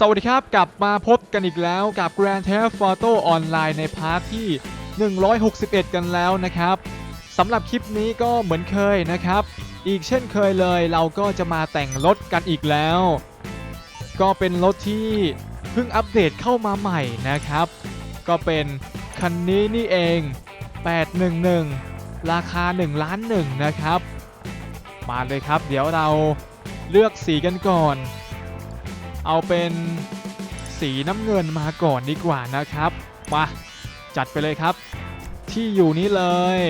สวัสดีครับ กลับมาพบกันอีกแล้วกับ Grand Theft Auto Online ในพาร์ทที่ 161 กันแล้วนะครับสำหรับคลิปนี้ก็เหมือนเคยนะครับ อีกเช่นเคยเลยเราก็จะมาแต่งรถกันอีกแล้ว ก็เป็นรถที่เพิ่งอัปเดตเข้ามาใหม่นะครับ ก็เป็นคันนี้นี่เอง 811 ราคา1ล้านหนึ่งนะครับ มาเลยครับ เดี๋ยวเราเลือกสีกันก่อน เอาเป็นสีน้ำเงินมาก่อนดีกว่านะครับมาจัดไปเลยครับ ที่อยู่นี้เลย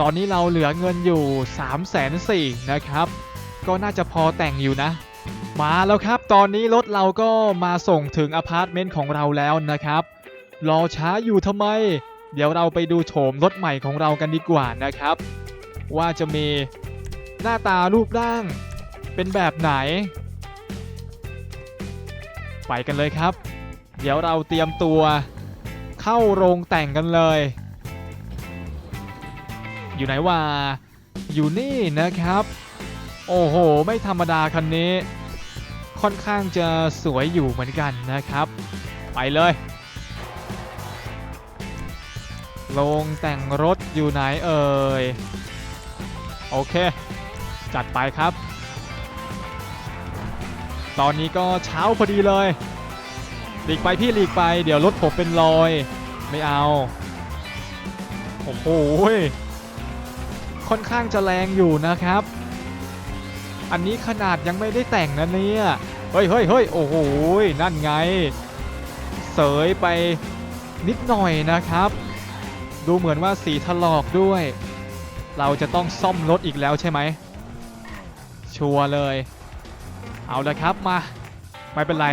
ตอนนี้เราเหลือเงินอยู่ 3 4 0 0 0นะครับ ก็น่าจะพอแต่งอยู่นะ มาแล้วครับ ตอนนี้รถเราก็มาส่งถึงอพาร์ตเมนต์ของเราแล้วนะครับ รอช้าอยู่ทำไม เดี๋ยวเราไปดูโฉมรถใหม่ของเรากันดีกว่านะครับ ว่าจะมีหน้าตารูปร่าง เป็นแบบไหน ไปกันเลยครับ เดี๋ยวเราเตรียมตัวเข้าโรงแต่งกันเลย อยู่ไหนวะอยู่นี่นะครับ โอ้โห ไม่ธรรมดาคันนี้ ค่อนข้างจะสวยอยู่เหมือนกันนะครับ ไปเลยโรงแต่งรถอยู่ไหนเอ่ย โอเค จัดไปครับ ตอนนี้ก็เช้าพอดีเลยหลีกไปพี่หลีกไป เดี๋ยวรถผมเป็นรอย ไม่เอา โอ้โหค่อนข้างจะแรงอยู่นะครับ อันนี้ขนาดยังไม่ได้แต่งนะเนี่ย เฮ้ยเฮ้ยเฮ้ยโอ้โหยนั่นไง เสยไปนิดหน่อยนะครับ ดูเหมือนว่าสีถลอกด้วย เราจะต้องซ่อมรถอีกแล้วใช่ไหม ชัวร์เลย เอาละครับมา ไม่เป็นไร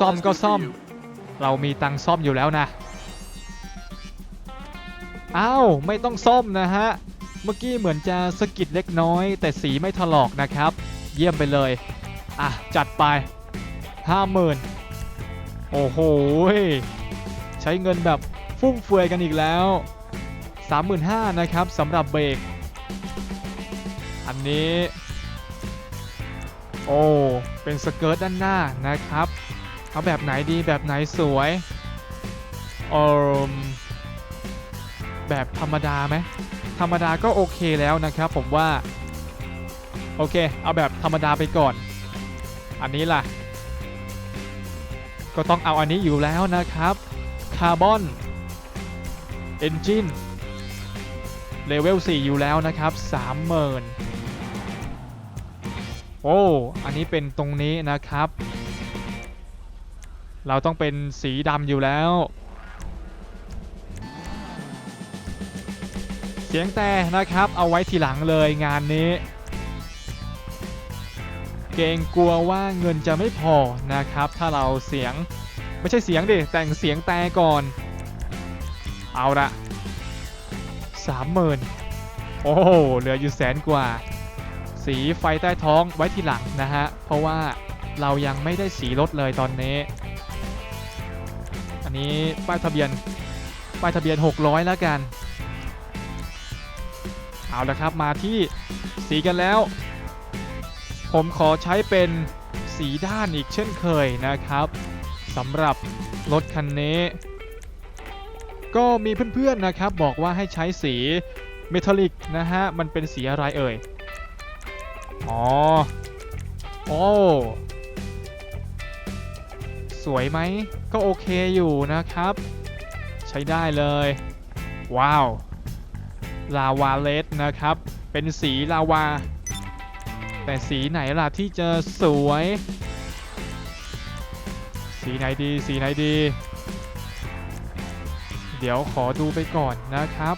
ซ่อมก็ซ่อม เรามีตังค์ซ่อมอยู่แล้วนะอ้าวไม่ต้องซ่อมนะฮะ เมื่อกี้เหมือนจะสะกิดเล็กน้อย แต่สีไม่ถลอกนะครับ เยี่ยมไปเลย อะ จัดไปห้าหมื่นโอ้โหยใช้เงินแบบฟุ่มเฟือยกันอีกแล้ว 35,000นะครับสำหรับเบรก อันนี้ โอ้ เป็นสเกิร์ตด้านหน้านะครับ เอาแบบไหนดีแบบไหนสวยเออแบบธรรมดาไหมธรรมดาก็โอเคแล้วนะครับ ผมว่า โอเค เอาแบบธรรมดาไปก่อน อันนี้ล่ะ ก็ต้องเอาอันนี้อยู่แล้วนะครับคาร์บอนเอนจินเลเวล4อยู่แล้วนะครับ 30,000 โอ้ อันนี้เป็นตรงนี้นะครับ เราต้องเป็นสีดำอยู่แล้ว เสียงแต่นะครับ เอาไว้ทีหลังเลยงานนี้ เกรงกลัวว่าเงินจะไม่พอนะครับ ถ้าเราเสียงไม่ใช่เสียงดิแต่งเสียงแต่ก่อน เอาละสามหมื่นโอ้เหลืออยู่แสนกว่า สีไฟใต้ท้องไว้ทีหลังนะฮะ เพราะว่าเรายังไม่ได้สีรถเลยตอนนี้ อันนี้ป้ายทะเบียน ป้ายทะเบียน 600 แล้วกัน เอาละครับมาที่สีกันแล้ว ผมขอใช้เป็นสีด้านอีกเช่นเคยนะครับสำหรับรถคันนี้ ก็มีเพื่อนๆนะครับบอกว่าให้ใช้สีเมทัลลิกนะฮะ มันเป็นสีอะไรเอ่ย อ๋อ โอ้ สวยไหม ก็โอเคอยู่นะครับ ใช้ได้เลย ว้าว ลาวาเลสนะครับ เป็นสีลาวา แต่สีไหนล่ะที่จะสวย สีไหนดี สีไหนดี เดี๋ยวขอดูไปก่อนนะครับ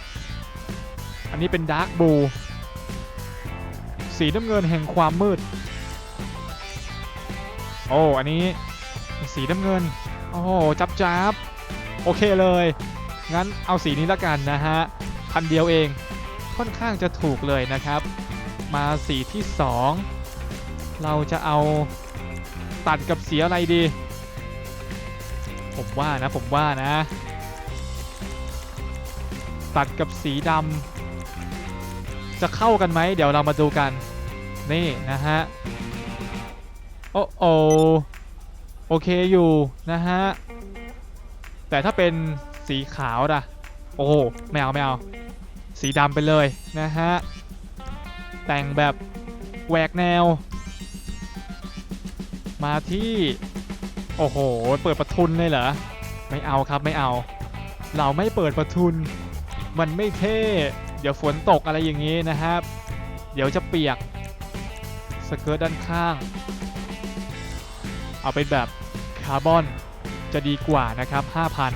อันนี้เป็นดาร์กบู สีน้ำเงินแห่งความมืด โอ้อันนี้สีน้ำเงิน โอ้จับจับโอเคเลย งั้นเอาสีนี้ละกันนะฮะพันเดียวเองค่อนข้างจะถูกเลยนะครับ มาสีที่ 2 เราจะเอาตัดกับสีอะไรดี ผมว่านะผมว่านะ ตัดกับสีดำ จะเข้ากันไหมเดี๋ยวเรามาดูกัน นี่นะฮะ โอ้โอโอเคอยู่นะฮะ แต่ถ้าเป็นสีขาวล่ะ โอ้ไม่เอาไม่เอา สีดำไปเลยนะฮะ แต่งแบบแหวกแนว มาที่ โอ้โห เปิดประทุนเลยเหรอ ไม่เอาครับไม่เอา เราไม่เปิดประทุน มันไม่เท่ เดี๋ยวฝนตกอะไรอย่างนี้นะครับ เดี๋ยวจะเปียกสเกิร์ตด้านข้าง เอาเป็นแบบคาร์บอนจะดีกว่านะครับ 5,000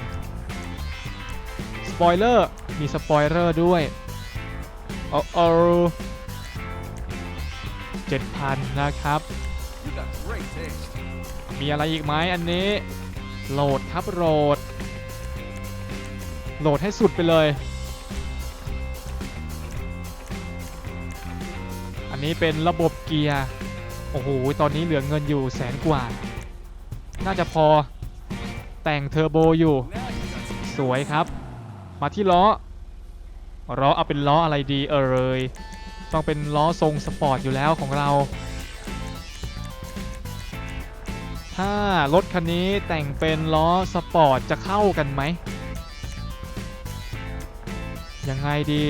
สปอยเลอร์ มีสปอยเลอร์ด้วยโอ้โอ้7,000 นะครับ มีอะไรอีกไหมอันนี้ โหลดครับโหลด โหลดให้สุดไปเลย นี้เป็นระบบเกียร์ โอ้โห ตอนนี้เหลือเงินอยู่แสนกว่า น่าจะพอแต่งเทอร์โบอยู่ สวยครับ มาที่ล้อ ล้อเอาเป็นล้ออะไรดีเอ่ยต้องเป็นล้อทรงสปอร์ตอยู่แล้วของเรา ถ้ารถคันนี้แต่งเป็นล้อสปอร์ตจะเข้ากันไหม ยังไงดี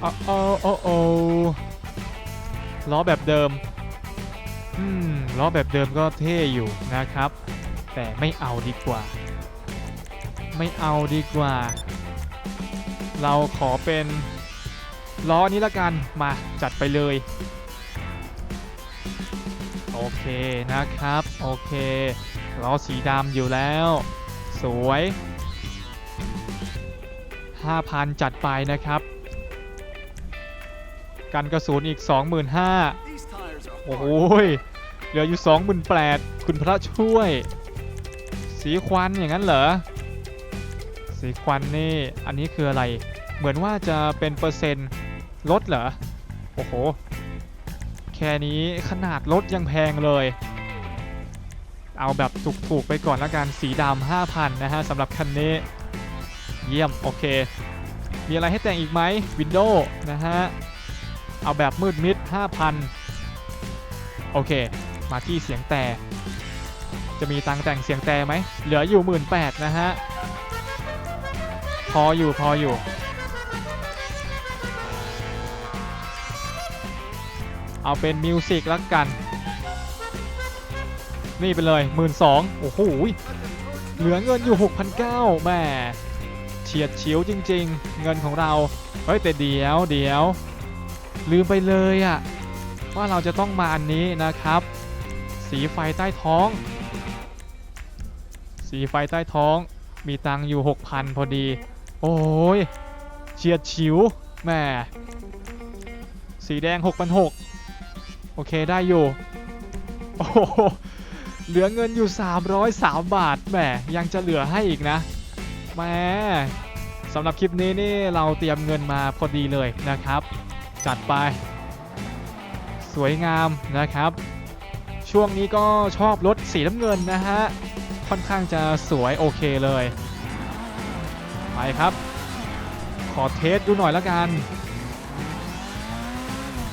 โอ้โอ้โอ้โอ้ล้อแบบเดิม อืม ล้อแบบเดิมก็เท่อยู่นะครับ แต่ไม่เอาดีกว่า ไม่เอาดีกว่า เราขอเป็นล้อนี้ละกัน มาจัดไปเลย โอเคนะครับ โอเค ล้อสีดำอยู่แล้ว สวย 5,000 จัดไปนะครับ กันกระสุนอีก 25,000 These tires are โอ้โห hard. ยเหลืออยู่ 28,000คุณพระช่วย สีควันอย่างนั้นเหรอ สีควันนี่อันนี้คืออะไร เหมือนว่าจะเป็นเปอร์เซ็นต์ลดเหรอ โอ้โห แค่นี้ขนาดลดยังแพงเลย เอาแบบถูกๆไปก่อนละกันสีดำ5,000 นะฮะสำหรับคันนี้ เยี่ยม โอเค มีอะไรให้แต่งอีกไหมวินโดว์นะฮะ เอาแบบมืดมิด 5,000 โอเค มาที่เสียงแต่ จะมีตังแต่งเสียงแต่ไหม เหลืออยู่18,000นะฮะ พออยู่พออยู่ เอาเป็นมิวสิกแล้วกัน นี่ไปเลย12,000โอ้โห เหลือเงินอยู่ 6,900แม่เฉียดฉิวจริง ๆ เงินของเรา เฮ้ยแต่เดี๋ยวเดี๋ยว ลืมไปเลยอะว่าเราจะต้องมาอันนี้นะครับ สีไฟใต้ท้อง สีไฟใต้ท้อง มีตังค์อยู่ 6,000 พอดี โอ้ยเฉียดฉิวแหม่สีแดง 6,600 โอเคได้อยู่ โอ้โหเหลือเงินอยู่ 303 บาทแหมยังจะเหลือให้อีกนะแหมสำหรับคลิปนี้นี่เราเตรียมเงินมาพอดีเลยนะครับ จัดไป สวยงามนะครับ ช่วงนี้ก็ชอบรถสีน้ำเงินนะฮะ ค่อนข้างจะสวยโอเคเลย ไปครับ ขอเทสดูหน่อยละกัน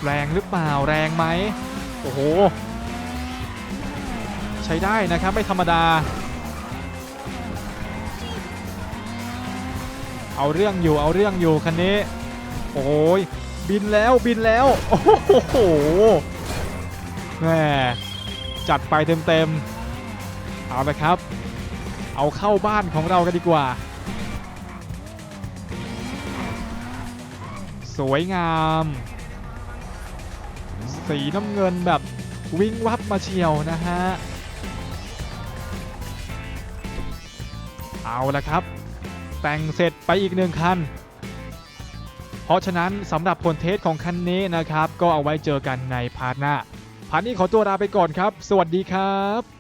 แรงหรือเปล่าแรงไหมโอ้โห ใช้ได้นะครับ ไม่ธรรมดา เอาเรื่องอยู่เอาเรื่องอยู่คันนี้ โอ้ย บินแล้วบินแล้ว โอ้โหแหมจัดไปเต็มๆ เอาละครับ เอาเข้าบ้านของเรากันดีกว่า สวยงาม สีน้ำเงินแบบวิ่งวับมาเชียวนะฮะ เอาละครับ แต่งเสร็จไปอีกหนึ่งคัน เพราะฉะนั้นสำหรับผลเทสของคันนี้นะครับ ก็เอาไว้เจอกันในพาร์ทหน้าพาร์ทนี้ขอตัวลาไปก่อนครับ สวัสดีครับ